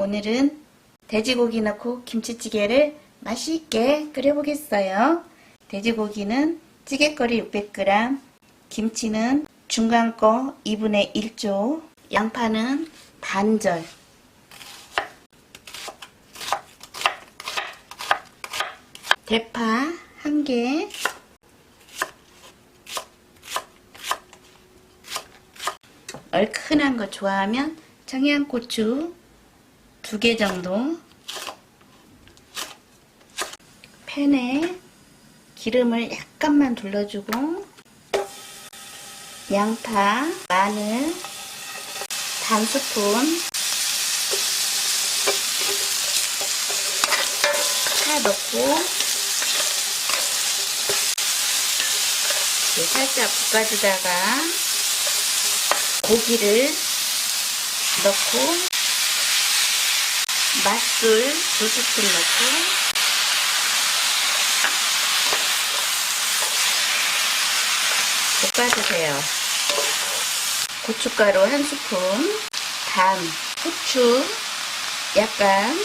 오늘은 돼지고기 넣고 김치찌개를 맛있게 끓여보겠어요. 돼지고기는 찌개거리 600g, 김치는 중간 거 2분의 1조, 양파는 반절, 대파 1개, 얼큰한 거 좋아하면 청양고추 2개 정도. 팬에 기름을 약간만 둘러주고 양파, 마늘 반 스푼 파 넣고 살짝 볶아주다가 고기를 넣고 맛술 두 스푼 넣고 볶아주세요. 고춧가루 한 스푼, 반, 후추 약간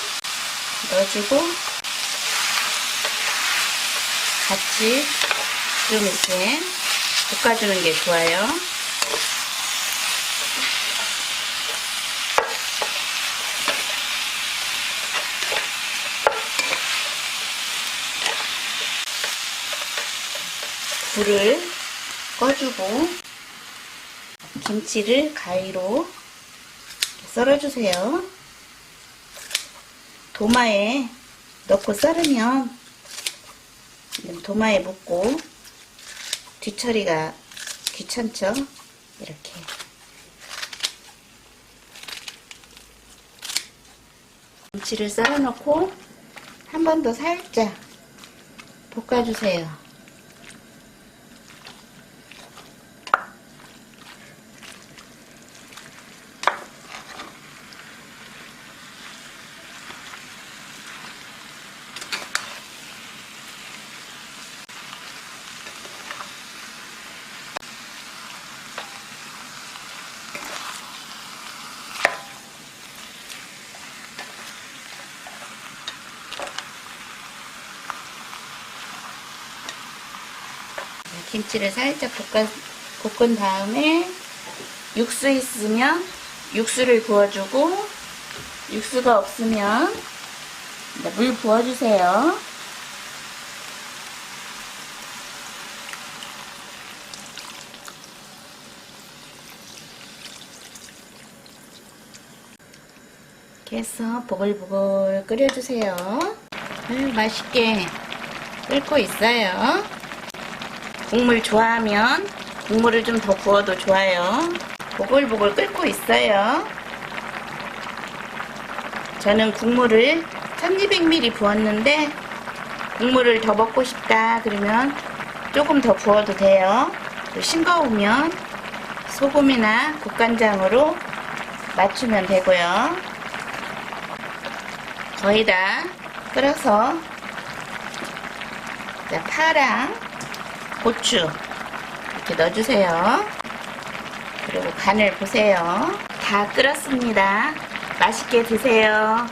넣어주고 같이 좀 이렇게 볶아주는 게 좋아요. 불을 꺼주고 김치를 가위로 썰어주세요. 도마에 넣고 썰으면 도마에 묻고 뒤처리가 귀찮죠? 이렇게 김치를 썰어놓고 한 번 더 살짝 볶아주세요. 김치를 살짝 볶아, 볶은 다음에 육수 있으면 육수를 부어주고 육수가 없으면 물 부어주세요. 이렇게 해서 보글보글 끓여주세요. 아유, 맛있게 끓고 있어요. 국물 좋아하면 국물을 좀 더 부어도 좋아요. 보글보글 끓고 있어요. 저는 국물을 1200ml 부었는데 국물을 더 먹고 싶다 그러면 조금 더 부어도 돼요. 또 싱거우면 소금이나 국간장으로 맞추면 되고요. 거의 다 끓어서 자, 파랑 고추 이렇게 넣어주세요. 그리고 간을 보세요. 다 끓었습니다. 맛있게 드세요.